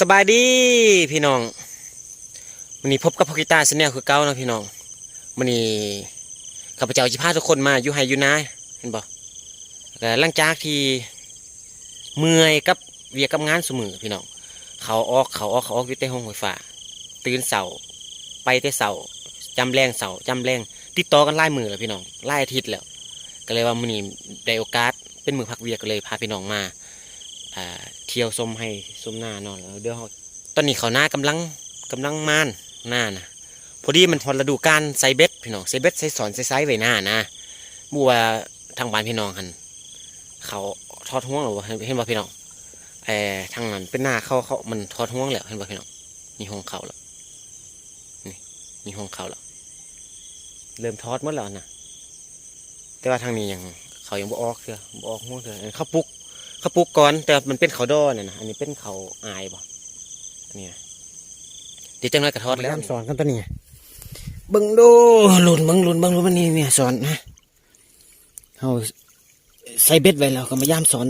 สบายดีพี่น้องวันนี้พบกับพกิตาร์แนลคือเก้านะพี่น้องวันนี้ข้าพเจ้าจะพาทุกคนมาอยู่ไฮอยู่นาเห็นบ่แล้วหลังจากที่เมื่อยกับเวียกับงานสมือพี่น้องเขาออกเขาออกเขาออกอยู่ใต้ห้องไฟฟ้าตื่นเสาไปแต่เสาจำแรงเสาจำแรงติดต่อกันไล่มือแล้วพี่น้องไล่อาทิตย์แล้ว ก็เลยว่ามื้อนี้ได้โอกาสเป็นมือพักเวียก็เลยพาพี่น้องมา เที่ยวชมให้ชมหน้านอนเดี๋ยวตอนนี้เขาหน้ากำลังกำลังมานหน้านะพอดีมันพอฤดูการใส่เบ็ดพี่น้องใส่เบ็ดใส่สอนใส่ไซไว้หน้านะบัวทางบ้านพี่น้องหันเขาทอดห่วงหรือว่าเห็นบ่พี่น้องเออทางนั้นเป็นหน้าเขาเขามันทอดห่วงแล้วเห็นบ่พี่น้องมีห้องเขาแล้วนี่มีห้องเขาแล้วเริ่มทอดหมดแล้วนะแต่ว่าทางนี้ยังเขายังบ่ออกเสือบ่ออกห่วงเสืออันเขาปลุก เขาปลูกก่อนแต่มันเป็นเขาดอเนี่ยนะอันนี้เป็นเขาอายบ่อันนี้นะเดี๋ยวจังเลยกระทอดแล้วสอนกันตัวนี้เบิ่งดูหลุนเบิ่งหลุนเบิ่งหลุนวันนี้เนี่ยสอนนะเขาใส่เบ็ดไว้แล้วก็มาย่ามสอน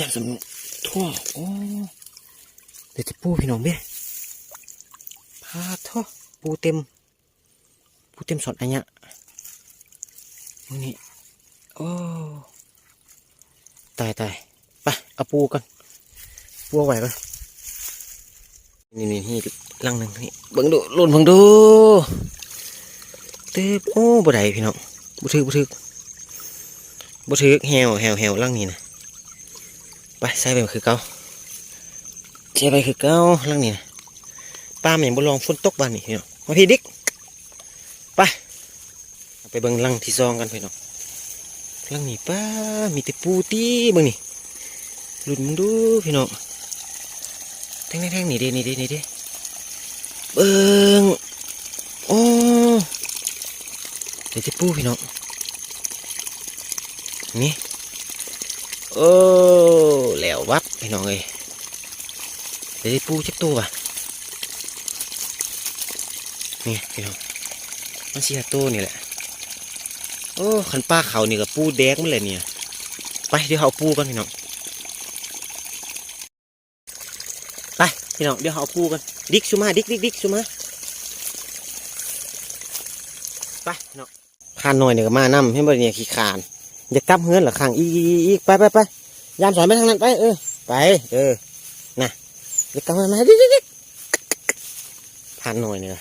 ย่ามสอนทั่วโอ้เดี๋ยวจะปูพี่น้องเบ้พาท่อปูเต็ม ปูเต็มสอนอันเนี้ยนี่โอ้ตายตายไป เอาปูกันปูไหวกันนี่นี่นี่ลังหนึ่งนี่เบิ่งดูลุ่นเบิ่งดูเต็บโอ้บ่ได้พี่น้องบ่ถึกบ่ถึกบ่ถึกแหวแหวแหวลังนี่นะไปใส่ไปคือเก่าใส่ไปคือเก่าลังนี่นะป้ามันยังบ่ลองฝนตกบ้านนี่พี่น้องมาพี่ดิ๊กไปไปเบิ่งลังที่ซองกันพี่น้องลังนี่ป้ามีแต่ปูตีเบิ่งนี่ ลุดมึงดูพี่น้องแทงแทงๆนี่ด้นี่ด้นี่ด้เบิ่งโอ้เดี๋ยวจะปูพี่น้องนี่โอ้แล้ววับพี่น้องเอ้ยเดี๋ยวจะปูจักตัวว่ะนี่พี่น้องมันเสียตัวนี่แหละโอ้ขันป้าเขานี่กับปูแดงมันเลยเนี่ยไปเดี๋ยวเขาเอาปูกันพี่น้อง ไป พี่น้องเดี๋ยวเขาเอาปูกันดิกชูมาดิกดิกดิกชูมาไปพี่น้องขานหน่อยเนี่ยก็มานำให้บริเนี่ยขี้ขานอย่ากลับเฮือนหรอข้างอีกอีกอีไปไปไปยามสอนไปทางนั้นไปเออไปเออน่ะอย่ากลับมาดิกดิกดิกผ่านหน่อยเนี่ย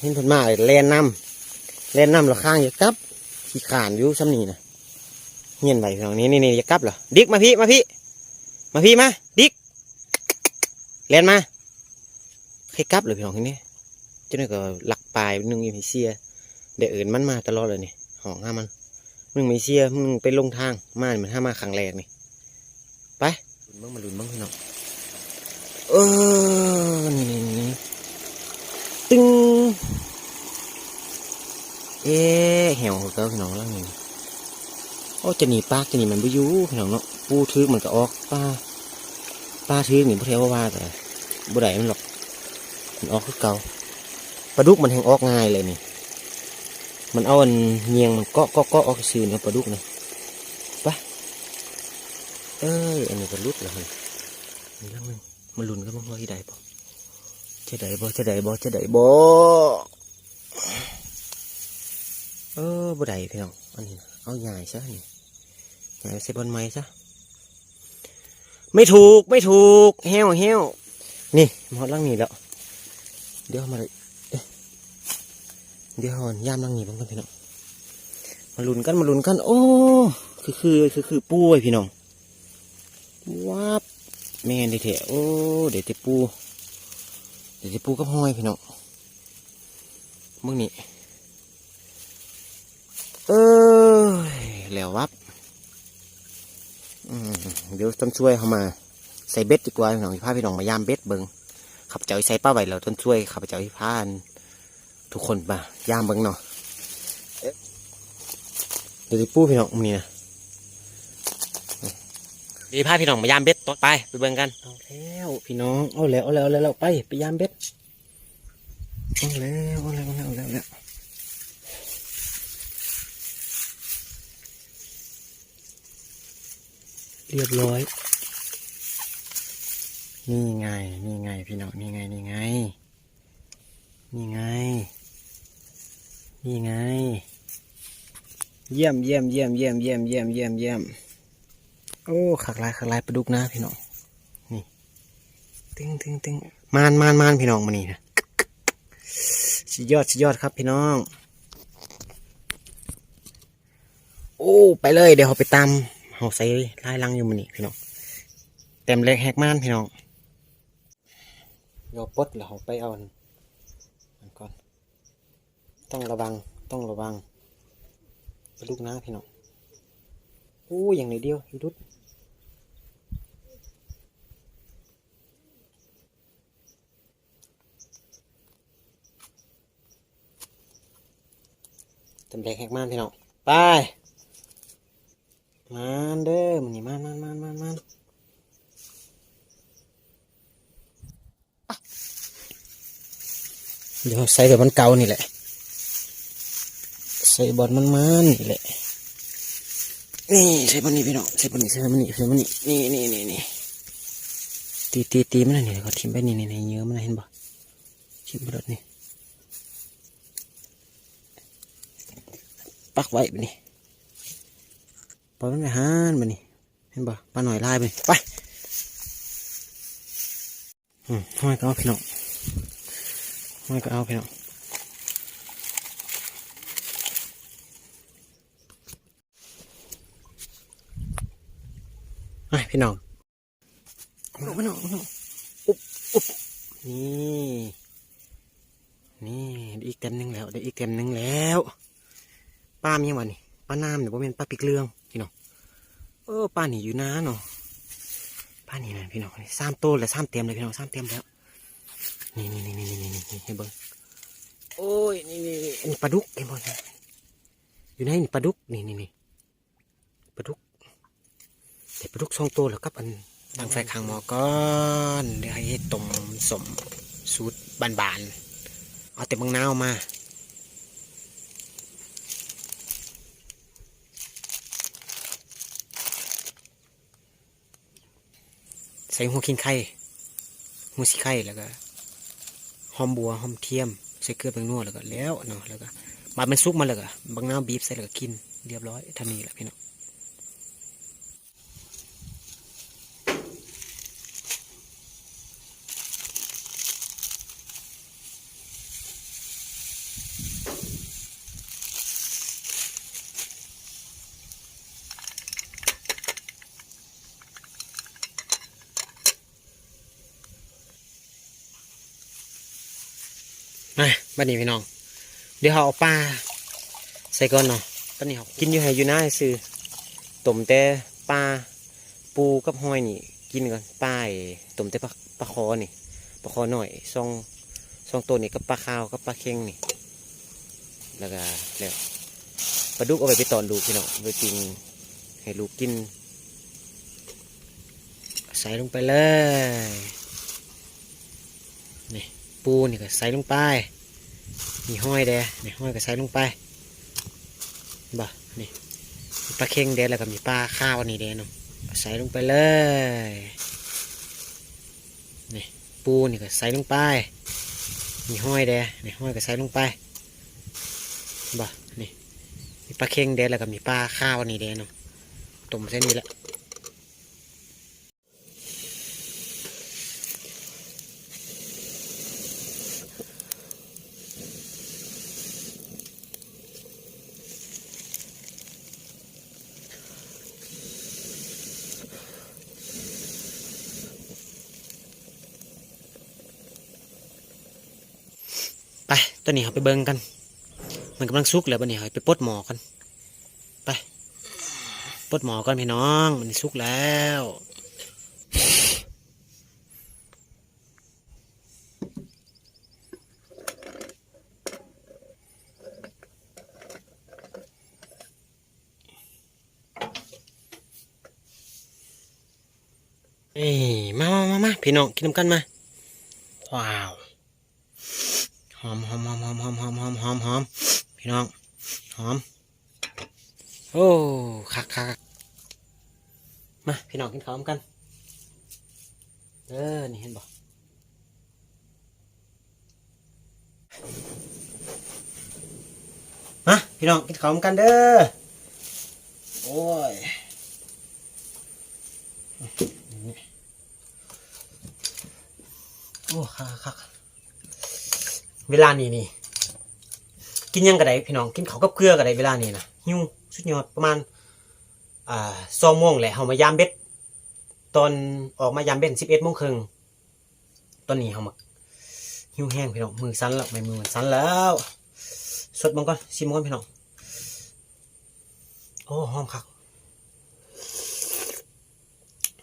เห็นผลมาเลยแลนน้ำเล่นน้ำละข้างอย่ากลับขี้ขานอยู่ซ้ำนี่นะเงียนไปตรงนี้นี่นี่อย่ากลับเหรอดิกมาพี่มาพี่มาพี่มา เล่นมาใครกลับเลยพี่น้องทีนี้เจ้าหน้าก็หลักปลายนึงอยู่ในเสียเดี๋ยวเอิญมันมาตลอดเลยนี่ห้องห้ามันมึงไม่เสียมึงไปลงทางมานี่มันห้ามาครั้งแรกนี่ไปลุ้นเบ้างมาลุ้นเบ้างพี่น้องเออนี่นี่นี่ตึงเอ๊ะเหี่ยวก็พี่น้องแล้วนี่โอ้จะหนีปากจะหนีมันไปอยู่พี่น้องเนาะปูทึกมันก็ออกป้า ป้าทึกนี่พระเทวว่าแต่บ่ได้มันหรอกมันออกคือเก่าปลาดุกมันแหงออกง่ายเลยนี่ มันเอาอันเงียงมันเกาะเกาะเกาะออกซื่อเนี่ยปลาดุกนี่ไปเอ้ยอันนี้ก็ลุดแล้วมันนี่แล้วมันมันลุนก็มันว่าที่ใดบ่จะใดบ่จะใดบ่จะใดบ่เออบ่ได้พี่น้องอันนี้เอาใหญ่ซะนี่ใหญ่ใส่บนไม้ซะ ไม่ถูกไม่ถูกเหี้ยวเหี้ยวนี่หมดลังนี่แล้ว เดี๋ยวมาเลยเดี๋ยวหอนย่ามลังนี่บ้างกันพี่น้องมาลุนกันมาลุนกัน โอ้คือคือคือคือปูไว้พี่น้องวับแม่นดิเถอะโอ้เดี๋ยวจะปูเดี๋ยวจะปูกับห้อยพี่น้องมึงนี่เออแล้ววับ เดี๋ยวต้นช่วยเขามาใส่เบ็ดดีกว่าพี่น้องพี่พาพี่น้องมายามเบ็ดเบิงขับเจ้าใส่ป้าไหว้แล้วต้นช่วยขับเจ้าพี่พานทุกคนมายามเบิงเนาะเอ๊ะเดี๋ยวปูพี่น้องมึงนี่นะดีพาพี่น้องมายามเบ็ดต่อไปไปเบิ่งกันเอาแล้วพี่น้องเอาแล้วเอาแล้วเอาแล้วไปไปยามเบ็ดเอาแล้วเอาแล้วเอาแล้วเอาแล้ว เรียบร้อย นี่ไง นี่ไงพี่น้อง นี่ไง นี่ไง นี่ไง นี่ไง เยี่ยมเยี่ยมเยี่ยมเยี่ยมเยี่ยมเยี่ยมเยี่ยมเยี่ยมโอ้ขักลายขักลายปลาดุกนะพี่น้อง นี่ ตึงตึงตึงมานมานมานพี่น้องมานี่นะสุดยอดสุดยอดครับพี่น้อง โอ้ ไปเลย เดี๋ยวเราไปตาม เราใส่ลายลังอยู่มันนี่พี่น้องเต็มเล็กแฮกม่านพี่น้องเดี๋ยปดเราไปเอาอันนั้นก่อน ต้องระวังต้องระวังไปลูกนะพี่น้องโอ้อย่างไหนเดียวอีดุดเต็มเล็กแฮกม่านพี่น้องไป มานเด้อมันนี่มานมานมานมานมานเดี๋ยวใส่แบบมันเก่านี่แหละ ใส่บอลมันมันนี่แหละ นี่ใส่บอลนี่พี่น้องใส่บอลนี่ใส่บอลนี่ใส่บอลนี่นี่นี่นี่นี่ตีตีตีมันนี่เขาทิมไปนี่นี่นี่เยอะมันเห็นบ่ทิ้มไปรถนี่ปักไว้ไปนี่ ปล่อยมันไปหานมานี่เห็นปะปลาหน่อยลายไปไปอืมห้อยก็เอาพี่น้องห้อยก็เอาพี่น้องไปพี่น้องพี่น้องพี่น้องพี่น้องอุ๊บอุ๊บนี่นี่ได้อีกเต็มหนึงแล้วได้อีกเต็มหนึงแล้วป้ามียังวะนี่ป้าน้ำเนี่ยว่าเป็นป้าปิกเรื่องพี่น้ องเออป้านี่อยู่นะเนาะป้านี่นะพี่น้องสามโตแล้วสามเต็มเลยพี่น้องสามเต็มแล้ว นี่นี่นี่นี่นี่นี่นี่ให้เบิ้งโอ้ยนี่นี่นี่นี่ปลาดุกเห็นบ่เนี่ยอยู่ไหนนี่ปลาดุกนี่นี่นี่ปลาดุกเด็ปลาดุกสองโตแล้วกับอันดังไฟข้างหมอก่อนเดี๋ยวให้ต้มสมสูตรบานๆเอาแต่บางนาวมา ส่หัวขิงไข่หัวสีไข่แล้วก็หอมบัวหอมเทียม ใส่เกลือแป้งนัวแล้วก็แล้วเนาะแล้วก็บาดมันซุกมาแล้วก็บางน้ำบีบใส่แล้วก็กินเรียบร้อยทำนี้แหละพี่น้องมา บัดนี้พี่น้อง เดี๋ยวเขาเอาปลาใส่ก่อนเนาะตอนนี้เขากินอยู่ไฮอยู่น้าซื้อต้มแต่ปลาปูกับหอยนี่ กินก่อนปลาต้มแต่ปลาปลาคอนี่ปลาคอหน่อยซองซองตัวนี่กับปลาขาวกับปลาเค็งนี่ แล้วก็แล้วปลาดุกเอาไปไปตอนลูพี่น้องเอาไปปิ้งให้ลูกกิน ใส่ลงไปเลย นี่ปูนี่ก็ใส่ลงไป มีห้อยแดนี่ห้อยก็ใส่ลงไปบ่นี่ปลาเค็งแดแล้วก็มีปลาข้าวนี่แดนาะก็ใส่ลงไปเลยนี่ปูนี่ก็ใส่ลงไปมีห้อยแดนี่ห้อยก็ใส่ลงไปบ่นี่มีปลาเค็งแดแล้วก็มีปลาข้าวนี่แดนาะต้มเส้นนี้ละ ไปตอนนี้เราไปเบิ่งกัน มันกำลังสุกแล้วบันนี้เราไปปดหมอกัน ไปปดหมอกันพี่น้อง มันสุกแล้วเอ้ยมามามามาพี่น้องกินน้ำกันมา ว้าว หอมหอมหอมหอมหอมหอมหอมหอมหอมพี่น้องหอม โอ้คักคักมาพี่น้องกินข้าวกัน เออ นี่เห็นบ่มาพี่น้องกินข้าวกันเด้อ โอ้ยโอ้ค่ะค่ะ เวลานี้นี่ กินยังกระไดพี่น้อง กินข้าวกับเกลือกระไดเวลานี้นะหิวสุดยอดประมาณอ่าสองโมงแหละเฮามายามเบ็ด ตอนออกมายามเบ็ดสิบเอ็ดโมงครึ่งตอนนี้เฮามาหิวแห้งพี่น้องมือสั่นแล้วไม่มือมันสั่นแล้วสดมังก่อนชิมมังก่อนพี่น้องโอ้หอมคัก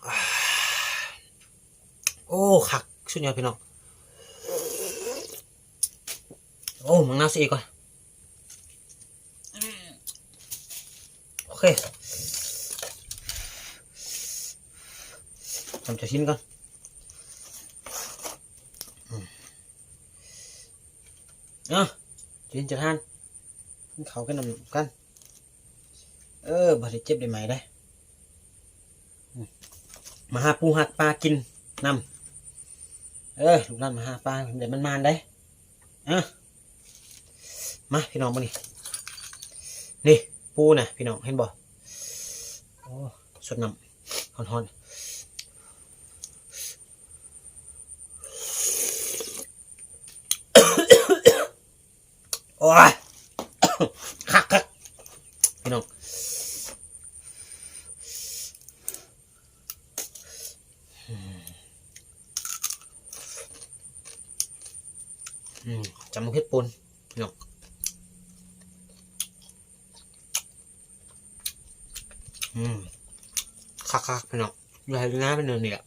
อ่าโอ้คักสุดยอดพี่น้อง โอ้มังนาสีก่อนโอเคทำจะชิ้นก่อนอะชิ้นจะทานเขากันนำกัน เออบาดเจ็บได้ไหมได้มมาหาปูหัดปลากินนำเออลูกนั่นมาหาปลาเดี๋ยวมันมานได้อะ มาพี่น้องมานี่นี่ปูน่ะพี่น้องเห็นบ่โอ้สดน้ำฮอนๆโอ้ย คักคักพี่น้องอืมอืมจำมันเพชรปูนพี่น้อง อืมคักคักๆพี่น้อง อยู่ให้ดูหน้าเป็นเนินนี่แหละ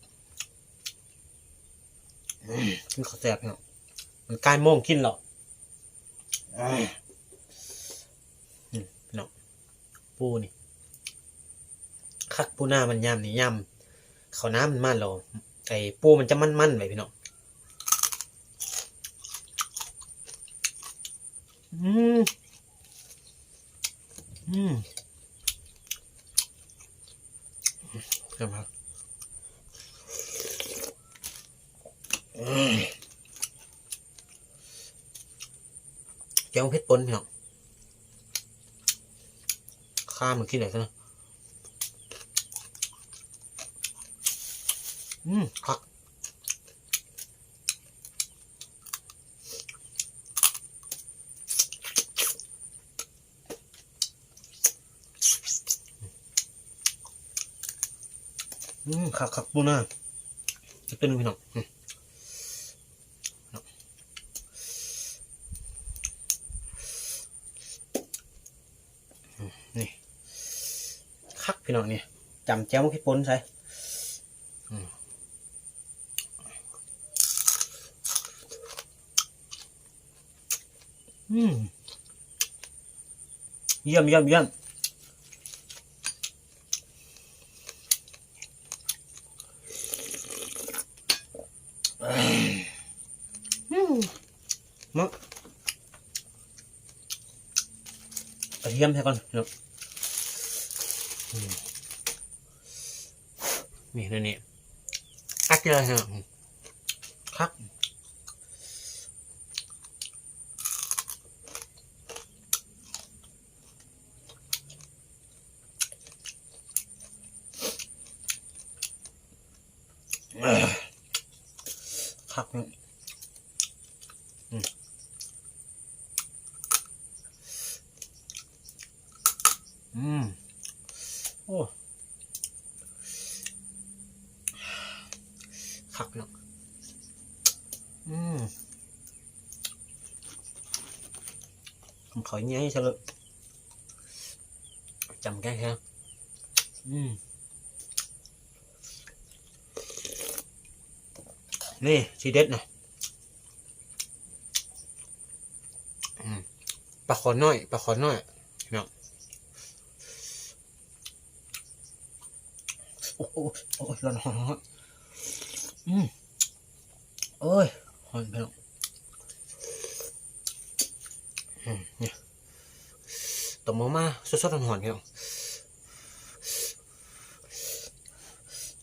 อืมกินข้าวแซ่บพี่น้องมันใกล้โมงกินหรอกอืมอืมพี่น้องปูนี่คักปูหน้ามันยำนี่ยำเขาวน้ำมันมันหรอไอ้ปูมันจะมันมันๆไว้พี่น้องอืมอืมเพิ่มครับอืม แกงเพชรปนพี่น้องข้ามมันขี้ไหนซะนะอืมคักอืมคักคักปูน่าจะเป็นงพี่น้องอืมพี่น้องอืมนี่คักพี่น้องนี่ จำแจ้วพี่ปนใส่อืมอืมเยี่ยมเยี่ยมเยี่ยมมะกระเทียมใส่ก่อนเนาะอืม นี่ตัวนี้คักเจอเหรอคักเอ้อคักเนาะ อืม โอ้ขักเนาะอืม ผมขอแง่ซะเลยจำแค่แค่อืมนี่ชีเด็ดนะอืมปลาขอน้อยปลาขอน้อยเนาะโอ้โหโอ้ยร้อนร้อนร้อนอืมโอ้ยร้อนไปแล้วอืมเนี่ย ต้มมามาสดๆร้อนๆพี่น้อง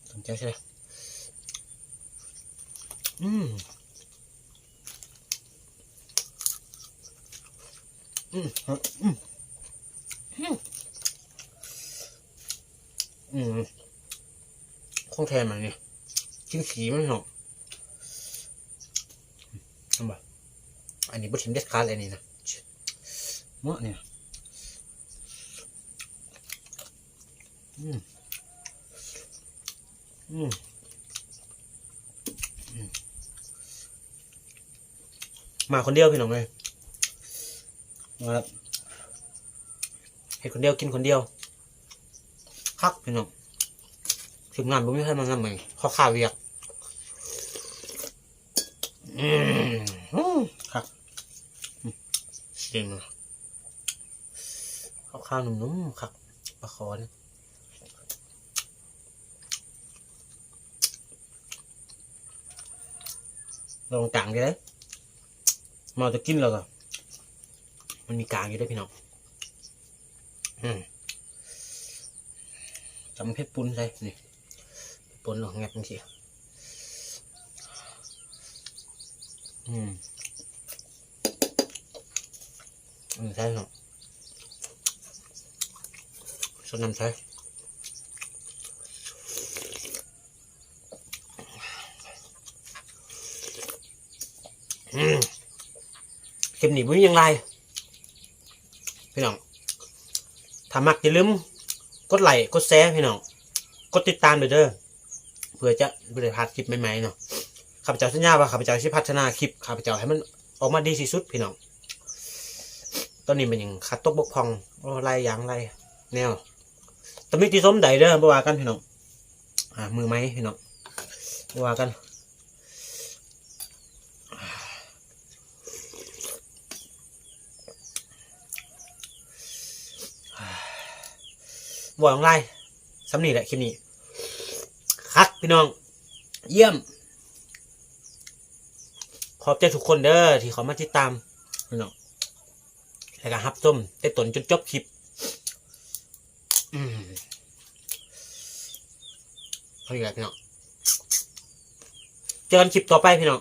ต้มแจ่วใช่ไหมอืมอืมอืมอืมอืมของแทนมันนี่ยชิ้นสีมันเนาะทำไมอันนี้บุชิมเด็ดขาดเลยนี่นะเมื่อเนี่ย อืมอืมมาคนเดียวพี่น้องเลยมาครับเห็นคนเดียวกินคนเดียวคักพี่น้องถึงงานผมไม่ให้มางานใหม่ข้อข้าวเวียกอืมอืมคักอืมจริงนะข้าวข้าวนุ่มๆคักปลาคอเนี่ย ลองต่างกันเลยมาจะกินแล้วก็มันมีกลางอยู่ได้พี่น้องอืมจำเพชรปุ้นใช่นี่ปุ้นหรอกแงบจังสิอืมอืมใช่เนาะสดน้ำใช่ อืมคลิปนี้ไม่มีอย่างไรพี่น้องถ้ามักอย่าลืมกดไลค์กดแชร์พี่น้องกดติดตามเด้อเพื่อจะบริพลาดคลิปใหม่ๆเนาะข้าพเจ้าสัญญาว่าข้าพเจ้าจะพัฒนาคลิปข้าพเจ้าให้มันออกมาดีที่สุดพี่น้องตอนนี้มันยังคัดตกบกพร่องอะไรอย่างไรแนวตม่ตีส้มใดเด้อบ่ว่ากันพี่น้องอ่ามือไหมพี่น้องบ่ว่ากัน บอกอะไรสำนีแหละคลิปนี้คักพี่น้อง เยี่ยม ขอบใจทุกคนเด้อที่เขามาติดตามพี่น้องแล้วก็ฮับส้มได้ตนจนจบคลิปอืมเอาอีกแล้วพี่น้องเจอกันคลิปต่อไปพี่น้อง